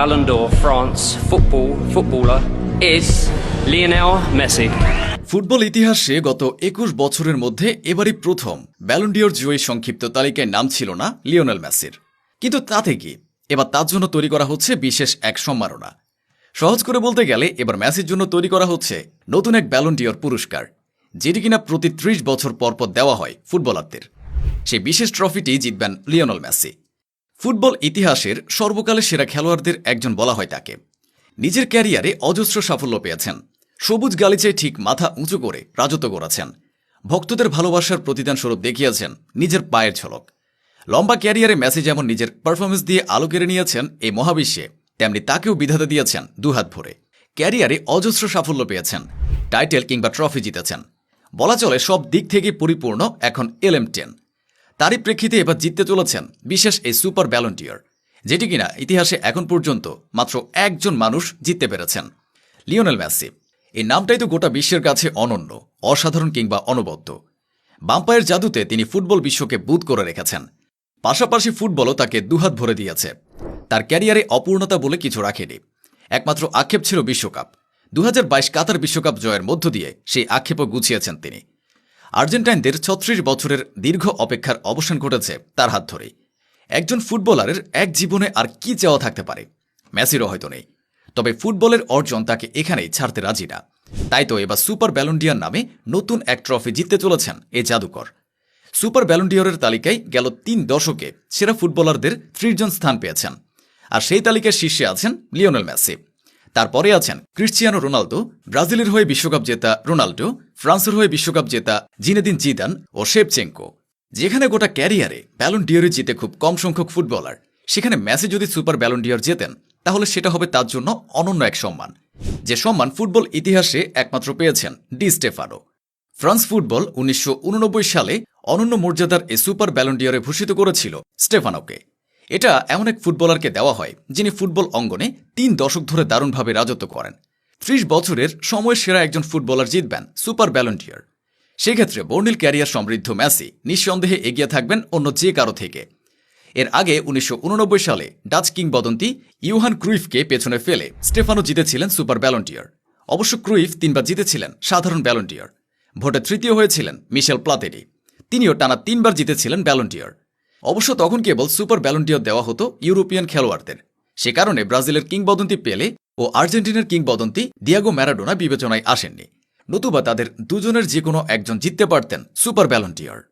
Ballon d'Or France football, footballer is Lionel Messi. Football ইতিহাসে গত একুশ বছরের মধ্যে এবারই প্রথম ব্যালন্ডিওর জয়ী সংক্ষিপ্ত তালিকায় নাম ছিল না লিওনেল মেসির কিন্তু তাতে কি? এবার তার জন্য তৈরি করা হচ্ছে বিশেষ এক সম্মাননা। সহজ করে বলতে গেলে এবার মেসির জন্য তৈরি করা হচ্ছে নতুন এক ব্যালন্ডিওর পুরস্কার, যেটি কিনা প্রতি ত্রিশ বছর পরপর দেওয়া হয় ফুটবলারদের। সেই বিশেষ ট্রফিটি জিতবেন লিওনেল মেসি ফুটবল ইতিহাসের সর্বকালের সেরা খেলোয়াড়দের একজন বলা হয় তাকে। নিজের ক্যারিয়ারে অজস্র সাফল্য পেয়েছেন। সবুজ গালিচায় ঠিক মাথা উঁচু করে রাজত্ব করেছেন। ভক্তদের ভালোবাসার প্রতিদান স্বরূপ দেখিয়েছেন নিজের পায়ের ঝলক। লম্বা ক্যারিয়ারে মেসি যেমন নিজের পারফরমেন্স দিয়ে আলো কেড়ে নিয়েছেন এই মহাবিশ্বে, তেমনি তাকেও বিধাতা দিয়েছেন দুহাত ভরে। ক্যারিয়ারে অজস্র সাফল্য পেয়েছেন, টাইটেল কিংবা ট্রফি জিতেছেন। বলা চলে সব দিক থেকে পরিপূর্ণ এখন এলএম টেন। তারই প্রেক্ষিতে এবার জিততে চলেছেন বিশেষ এই সুপার ব্যালন্টিয়ার, যেটি কিনা ইতিহাসে এখন পর্যন্ত মাত্র একজন মানুষ জিততে পেরেছেন, লিওনেল মেসি। এই নামটাই তো গোটা বিশ্বের কাছে অনন্য, অসাধারণ কিংবা অনবদ্য। বাম্পায়ের জাদুতে তিনি ফুটবল বিশ্বকে বুধ করে রেখেছেন। পাশাপাশি ফুটবলও তাকে দুহাত ভরে দিয়েছে। তার ক্যারিয়ারে অপূর্ণতা বলে কিছু রাখেনি। একমাত্র আক্ষেপ ছিল বিশ্বকাপ। দু হাজার বাইশ কাতার বিশ্বকাপ জয়ের মধ্য দিয়ে সেই আক্ষেপও গুছিয়েছেন তিনি। আর্জেন্টাইনদের ছত্রিশ বছরের দীর্ঘ অপেক্ষার অবসান ঘটেছে তার হাত ধরেই। একজন ফুটবলারের এক জীবনে আর কি চাওয়া থাকতে পারে? মেসিরও হয়তো নেই। তবে ফুটবলের অর্জন তাকে এখানেই ছাড়তে রাজি না। তাই তো এবার সুপার ব্যালন্ডিয়ার নামে নতুন এক ট্রফি জিততে চলেছেন এই জাদুকর। সুপার ব্যালন্ডিয়রের তালিকায় গেল তিন দশকে সেরা ফুটবলারদের ত্রিশ জন স্থান পেয়েছেন। আর সেই তালিকার শীর্ষে আছেন লিওনেল মেসি। তারপরে আছেন ক্রিশ্চিয়ানো রোনালদো, ব্রাজিলের হয়ে বিশ্বকাপ জেতা রোনাল্ডো ফ্রান্সের হয়ে বিশ্বকাপ জেতা জিনেদিন জিদান ও শেপচেঙ্কো। যেখানে গোটা ক্যারিয়ারে ব্যালন জিতে খুব কম সংখ্যক ফুটবলার। সেখানে মেসি যদি সুপার ব্যালন ডিওর জেতেন, তাহলে সেটা হবে তার জন্য অনন্য এক সম্মান। যে সম্মান ফুটবল ইতিহাসে একমাত্র পেয়েছেন ডি স্টেফানো। ফ্রান্স ফুটবল উনিশশো উননব্বই সালে অনন্য মর্যাদার এ সুপার ব্যালন্ডিয়ারে ভূষিত করেছিল স্টেফানোকে। এটা এমন এক ফুটবলারকে দেওয়া হয়, যিনি ফুটবল অঙ্গনে তিন দশক ধরে দারুণভাবে রাজত্ব করেন। ত্রিশ বছরের সময়ের সেরা একজন ফুটবলার জিতবেন সুপার ব্যালন্টিয়ার সেক্ষেত্রে বর্ণিল ক্যারিয়ার সমৃদ্ধ মেসি নিঃসন্দেহে এগিয়ে থাকবেন অন্য যে কারও থেকে। এর আগে উনিশশো উননব্বই সালে ডাচ কিংবদন্তি ইউহান ক্রুইফকে পেছনে ফেলে স্টেফানো জিতেছিলেন সুপার ব্যালন্টিয়ার অবশ্য ক্রুইফ তিনবার জিতেছিলেন সাধারণ ব্যালন্টিয়ার ভোটে তৃতীয় হয়েছিলেন মিশেল প্লাতেরি। তিনিও টানা তিনবার জিতেছিলেন ব্যালন্টিয়ার অবশ্য তখন কেবল সুপার ব্যালন্টিয়ার দেওয়া হতো ইউরোপিয়ান খেলোয়াড়দের। সে কারণে ব্রাজিলের কিংবদন্তি পেলে ও আর্জেন্টিনার কিংবদন্তি দিয়াগো ম্যারাডোনা বিবেচনায় আসেননি। নতুবা তাদের দুজনের যে কোনো একজন জিততে পারতেন সুপার ব্যালন্টিয়ার।